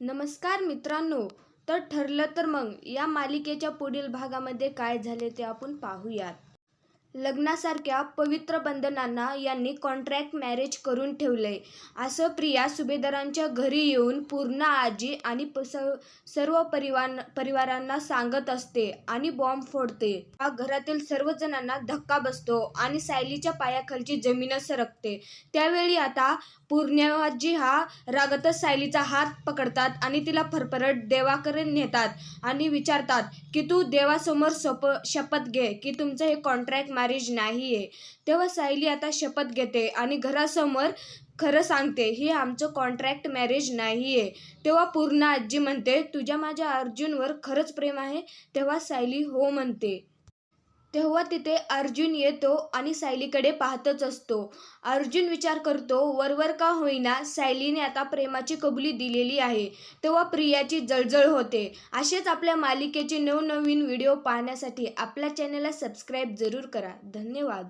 नमस्कार मित्रांनो तर ठरलं तर मग या मालिकेच्या पुढील भागामध्ये काय झाले ते आपण पाहूयात. लग्नासारख्या पवित्र बंधनांना यांनी कॉन्ट्रॅक्ट मॅरेज करून ठेवलंय. असं प्रिया सुभेदारांच्या घरी येऊन पूर्ण आजी आणि प- सर्व परिवार परिवारांना सांगत असते आणि बॉम्ब फोडते. हा घरातील सर्व जणांना धक्का बसतो आणि सायलीच्या पायाखालची जमीनच सरकते. त्यावेळी आता पूर्णवाजी हा रागतच सायलीचा हात पकडतात आणि तिला फरफरट देवाकडे नेतात आणि विचारतात की तू देवासमोर सप शपथ घे की तुमचं हे कॉन्ट्रॅक्ट मॅरेज नाही आहे तेव्हा सायली आता शपथ घेते आणि घरासमोर खरं सांगते हे आमचं कॉन्ट्रॅक्ट मॅरेज नाही आहे तेव्हा पूर्ण आजी म्हणते तुझ्या माझ्या अर्जुनवर खरंच प्रेम आहे? तेव्हा सायली हो म्हणते. तेव्हा तिथे अर्जुन येतो आणि सायलीकडे पाहतच असतो. अर्जुन विचार करतो वरवर का होईना सायलीने आता प्रेमाची कबुली दिलेली आहे. तेव्हा प्रियाची जळजळ होते. असेच आपल्या मालिकेचे नवनवीन व्हिडिओ पाहण्यासाठी आपल्या चॅनलला सबस्क्राईब जरूर करा. धन्यवाद.